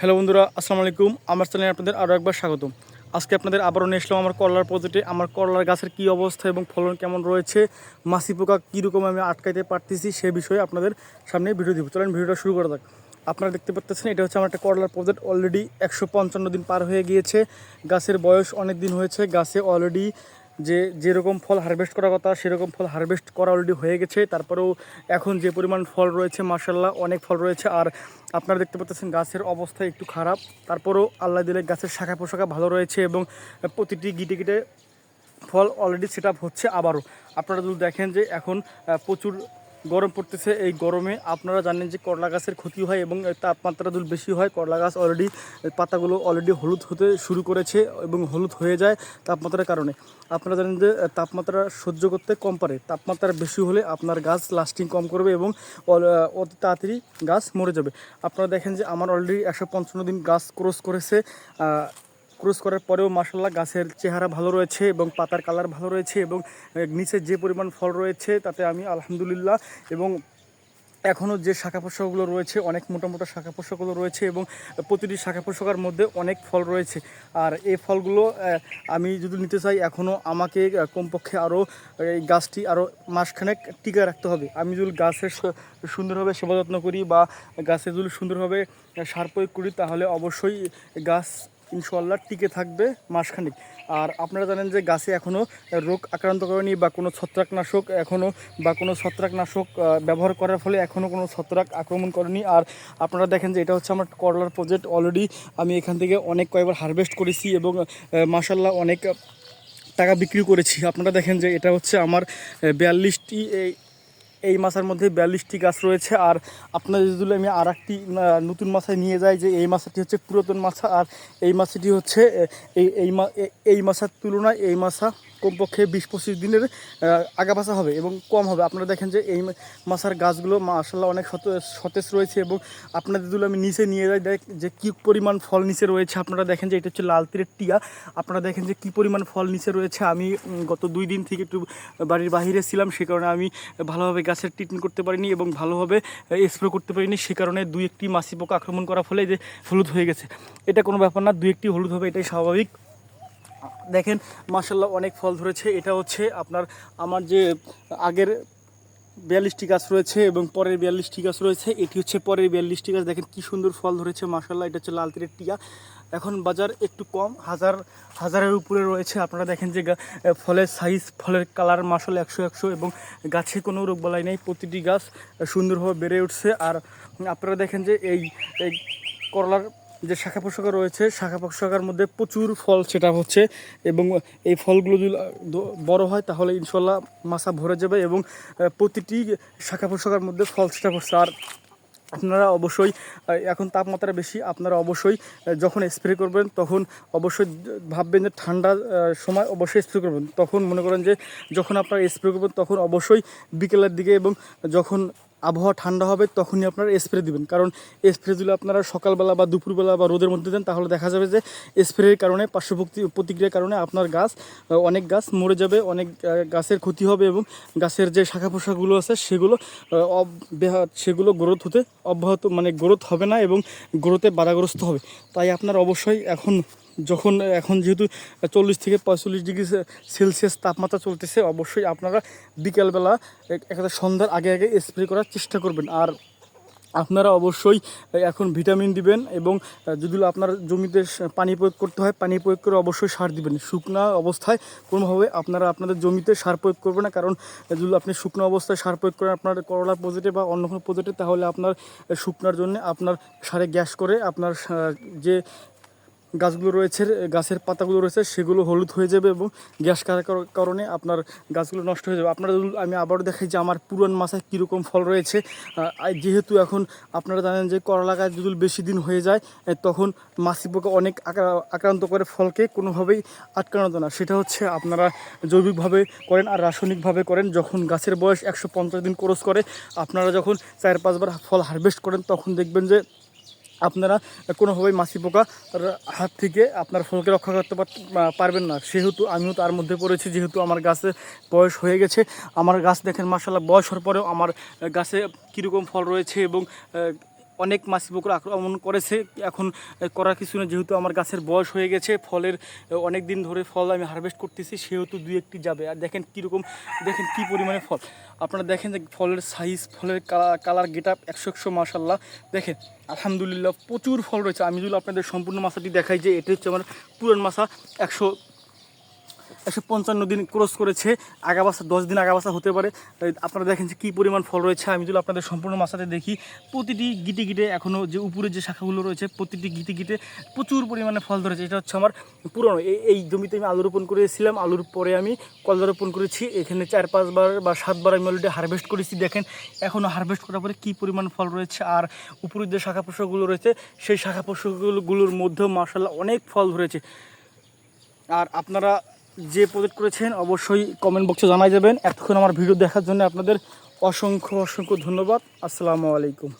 Hello বন্ধুরা, আসসালামু আলাইকুম। আমার চ্যানেলে আপনাদের আরও একবার স্বাগতম। আজকে আপনাদের আবারও নিয়ে আসলাম আমার করলার প্রজেক্টে আমার করলার গাছের কী অবস্থা এবং ফলন কেমন রয়েছে মাছি পোকা কীরকম আমি আটকাইতে পারতেছি সে বিষয়ে আপনাদের সামনে ভিডিও দিব। চলেন ভিডিওটা শুরু করা যাক। আপনারা দেখতে পাচ্ছেন এটা হচ্ছে আমার একটা করলার প্রজেক্ট অলরেডি একশো পঞ্চান্ন দিন পার হয়ে গিয়েছে। গাছের বয়স অনেক দিন হয়েছে। গাছে অলরেডি যে যেরকম ফল হারভেস্ট করার কথা, সেরকম ফল হারভেস্ট করা অলরেডি হয়ে গেছে। তারপরেও এখন যে পরিমাণ ফল রয়েছে মার্শাল্লাহ অনেক ফল রয়েছে। আর আপনারা দেখতে পাচ্ছেন গাছের অবস্থা একটু খারাপ। তারপরেও আল্লাহ দিলে গাছের শাখা পোশাখা ভালো রয়েছে এবং প্রতিটি গিটে গিটে ফল অলরেডি সেট হচ্ছে আবারও। আপনারা যদি দেখেন যে এখন প্রচুর গরম পড়তেছে, এই গরমে আপনারা জানেন যে করলা গাছের ক্ষতি হয় এবং তাপমাত্রা যদি বেশি হয়। করলা গাছ অলরেডি পাতাগুলো অলরেডি হলুদ হতে শুরু করেছে এবং হলুদ হয়ে যায় তাপমাত্রার কারণে। আপনারা জানেন যে তাপমাত্রা সহ্য করতে কম পারে। তাপমাত্রা বেশি হলে আপনার গাছ লাস্টিং কম করবে এবং অতি তাড়াতাড়ি গাছ মরে যাবে। আপনারা দেখেন যে আমার অলরেডি একশো পঞ্চান্ন দিন গাছ ক্রস করেছে ক্রস করার পরেও মাসাল্লাহ গাছের চেহারা ভালো রয়েছে এবং পাতার কালার ভালো রয়েছে এবং নিচে যে পরিমাণ ফল রয়েছে তাতে আমি আলহামদুলিল্লাহ এবং এখনও যে শাখা পোশাকগুলো রয়েছে, অনেক মোটা মোটা শাখা পোশাকগুলো রয়েছে এবং প্রতিটি শাখা পোশাকের মধ্যে অনেক ফল রয়েছে। আর এই ফলগুলো আমি যদি নিতে চাই এখনও আমাকে কমপক্ষে আরও এই গাছটি আরও মাসখানেক টিকে রাখতে হবে। আমি যদি গাছের সুন্দরভাবে সেবা যত্ন করি বা গাছে যদি সুন্দরভাবে সার প্রয়োগ করি, তাহলে অবশ্যই গাছ ইনশাল্লাহ টিকে থাকবে মাসখানেক। আর আপনারা জানেন যে গাছে এখনও রোগ আক্রান্ত করেনি বা কোনো ছত্রাকনাশক এখনও বা কোনো ছত্রাকনাশক ব্যবহার করার ফলে এখনও কোনো ছত্রাক আক্রমণ করেনি। আর আপনারা দেখেন যে এটা হচ্ছে আমার করলার প্রজেক্ট অলরেডি আমি এখান থেকে অনেক কয়েকবার হারভেস্ট করেছি এবং মাসাল্লাহ অনেক টাকা বিক্রি করেছি। আপনারা দেখেন যে এটা হচ্ছে আমার বিয়াল্লিশটি এই মাসের মধ্যে বিয়াল্লিশটি গাছ রয়েছে। আর আপনার যদি আমি আর একটি নতুন মাছায় নিয়ে যাই যে এই মাছটি হচ্ছে পুরাতন মাছা আর এই মাছটি হচ্ছে এই এই মাছার তুলনায় এই মাছা কমপক্ষে বিশ পঁচিশ দিনের আগা পাশা হবে এবং কম হবে। আপনারা দেখেন যে এই মাছার গাছগুলো মাসাল্লাহ অনেক সতে- সতেজ রয়েছে এবং আপনাদের যদি আমি নিচে নিয়ে যাই, দেখ যে কী পরিমাণ ফল নিচে রয়েছে। আপনারা দেখেন যে এটা হচ্ছে লাল তীরের টিয়া। আপনারা দেখেন যে কী পরিমাণ ফল নিচে রয়েছে। আমি গত দুই দিন থেকে একটু বাড়ির বাইরে ছিলাম, সে কারণে আমি ভালোভাবে গাছের ট্রিটমেন্ট করতে পারিনি এবং ভালোভাবে স্প্রে করতে পারিনি। সে কারণে দুই একটি মাছি পোকা আক্রমণ করার ফলে যে হলুদ হয়ে গেছে। এটা কোনো ব্যাপার না, দুই একটি হলুদ হবে, এটাই স্বাভাবিক। দেখেন মাসাল্লাহ অনেক ফল ধরেছে। এটা হচ্ছে আপনার আমার যে আগের বিয়াল্লিশটি গাছ রয়েছে এবং পরের বিয়াল্লিশটি গাছ রয়েছে, এটি হচ্ছে পরের বিয়াল্লিশটি গাছ। দেখেন কি সুন্দর ফল ধরেছে মাসাল্লাহ এটা হচ্ছে লাল তীরের টিয়া। এখন বাজার একটু কম, হাজার, হাজারের উপরে রয়েছে। আপনারা দেখেন যে ফলের সাইজ ফলের কালার মাসাল একশো একশো এবং গাছে কোনো রোগ বালাই নেই। প্রতিটি গাছ সুন্দরভাবে বেড়ে উঠছে। আর আপনারা দেখেন যে এই করলার যে শাখা পোশাকা রয়েছে শাখা পোশাকার মধ্যে প্রচুর ফল সেটা হচ্ছে এবং এই ফলগুলো যদি বড় হয় তাহলে ইনশাল্লাহ মাছা ভরে যাবে এবং প্রতিটি শাখা পোশাকার মধ্যে ফল সেটা হচ্ছে। আর আপনারা অবশ্যই এখন তাপমাত্রা বেশি আপনারা অবশ্যই যখন স্প্রে করবেন তখন অবশ্যই ভাববেন যে ঠান্ডার আহ, সময় অবশ্যই স্প্রে করবেন। তখন মনে করেন যে যখন আপনারা স্প্রে করবেন তখন অবশ্যই বিকেলের দিকে এবং যখন আবহাওয়া ঠান্ডা হবে তখনই আপনারা স্প্রে দিবেন। কারণ স্প্রে দিলে আপনারা সকালবেলা বা দুপুরবেলা বা রোদের মধ্যে দেন, তাহলে দেখা যাবে যে স্প্রের কারণে পার্শ্ব প্রতিক্রিয়ার কারণে আপনার গাছ অনেক গাছ মরে যাবে, অনেক গাছের ক্ষতি হবে এবং গাছের যে শাখা পোশাকগুলো আছে, সেগুলো সেগুলো গ্রোথ হতে অব্যাহত মানে গ্রোথ হবে না এবং গ্রোথে বাধাগ্রস্ত হবে। তাই আপনার অবশ্যই এখন যখন এখন যেহেতু চল্লিশ থেকে পঁয়তাল্লিশ ডিগ্রি সেলসিয়াস তাপমাত্রা চলতেছে, অবশ্যই আপনারা বিকেলবেলা এক- একটা সন্ধ্যার আগে আগে স্প্রে করার চেষ্টা করবেন। আর আপনারা অবশ্যই এখন ভিটামিন দিবেন এবং যদি আপনার জমিতে পানি প্রয়োগ করতে হয়, পানি প্রয়োগ করে অবশ্যই সার দিবেন। শুকনা অবস্থায় কোনোভাবে আপনারা আপনাদের জমিতে সার প্রয়োগ করবেন না, কারণ যদি আপনি শুকনো অবস্থায় সার প্রয়োগ করেন, আপনার করলা প্রজেক্টে বা অন্য কোনো প্রজেক্টে তাহলে আপনার শুকনার জন্য আপনার সারে গ্যাস করে আপনার যে গাছগুলো রয়েছে, গাছের পাতাগুলো রয়েছে, সেগুলো হলুদ হয়ে যাবে এবং গ্যাস কার- কার- কারণে আপনার গাছগুলো নষ্ট হয়ে যাবে। আপনারা আমি আবারও দেখাই যে আমার পুরান মাথায় কীরকম ফল রয়েছে। যেহেতু এখন আপনারা জানেন যে করলা গাছ যদি বেশি দিন হয়ে যায় তখন মাছি পোকা অনেক আক্রান্ত করে ফলকে কোনোভাবেই আটকানো না। সেটা হচ্ছে আপনারা জৈবিকভাবে করেন আর রাসায়নিকভাবে করেন। যখন গাছের বয়স একশো পঞ্চাশ দিন ক্রস করে, আপনারা যখন চার পাঁচবার ফল হারভেস্ট করেন, তখন দেখবেন যে আপনারা কোনোভাবেই মাছি পোকা হাত থেকে আপনার ফলকে রক্ষা করতে পারবেন না। সেহেতু আমিও তার মধ্যে পড়েছি, যেহেতু আমার গাছে বয়স হয়ে গেছে। আমার গাছ দেখেন মার্শাল্লাহ বয়স হওয়ার পরেও আমার গাছে কীরকম ফল রয়েছে এবং অনেক মাছি পোকর আক্রমণ করেছে। এখন করার কিছু না যেহেতু আমার গাছের বয়স হয়ে গেছে, ফলের অনেক দিন ধরে ফল আমি হারভেস্ট করতেছি, সেহেতু দুই একটি যাবে। আর দেখেন কীরকম, দেখেন কী পরিমাণে ফল। আপনারা দেখেন যে ফলের সাইজ ফলের কালার কালার গেট আপ একশো একশো মাসাল্লাহ দেখেন, আলহামদুলিল্লাহ প্রচুর ফল রয়েছে। আমি যদি আপনাদের সম্পূর্ণ মাসাটি দেখাই যে, এটি হচ্ছে আমার পুরান মাসা একশো একশো পঞ্চান্ন দিন ক্রস করেছে। আগাবাসা দশ দিন আগাবাসা হতে পারে। আপনারা দেখেন যে কী পরিমাণ ফল রয়েছে। আমি যদি আপনাদের সম্পূর্ণ মাসাতে দেখি, প্রতিটি গিটে গিটে এখনও যে উপরে যে শাখাগুলো রয়েছে, প্রতিটি গিটে গিটে প্রচুর পরিমাণে ফল ধরেছে। এটা হচ্ছে আমার পুরনো। এই এই জমিতে আমি আলু রোপণ করেছিলাম। আলুর পরে আমি কলদা রোপণ করেছি। এখানে চার, পাঁচবার বা সাতবার আমি অলরেডি হারভেস্ট করেছি। দেখেন এখনও হারভেস্ট করার পরে কী পরিমাণ ফল রয়েছে। আর উপরের যে শাখা পোষকগুলো রয়েছে, সেই শাখা পোষকগুলোর মধ্যেও মার্শাল্লাহ অনেক ফল ধরেছে। আর আপনারা যে প্রজেক্ট করেছেন, অবশ্যই কমেন্ট বক্সে জানাই যাবেন। এতক্ষণ আমার ভিডিও দেখার জন্য আপনাদের অসংখ্য অসংখ্য ধন্যবাদ। আসসালামু আলাইকুম।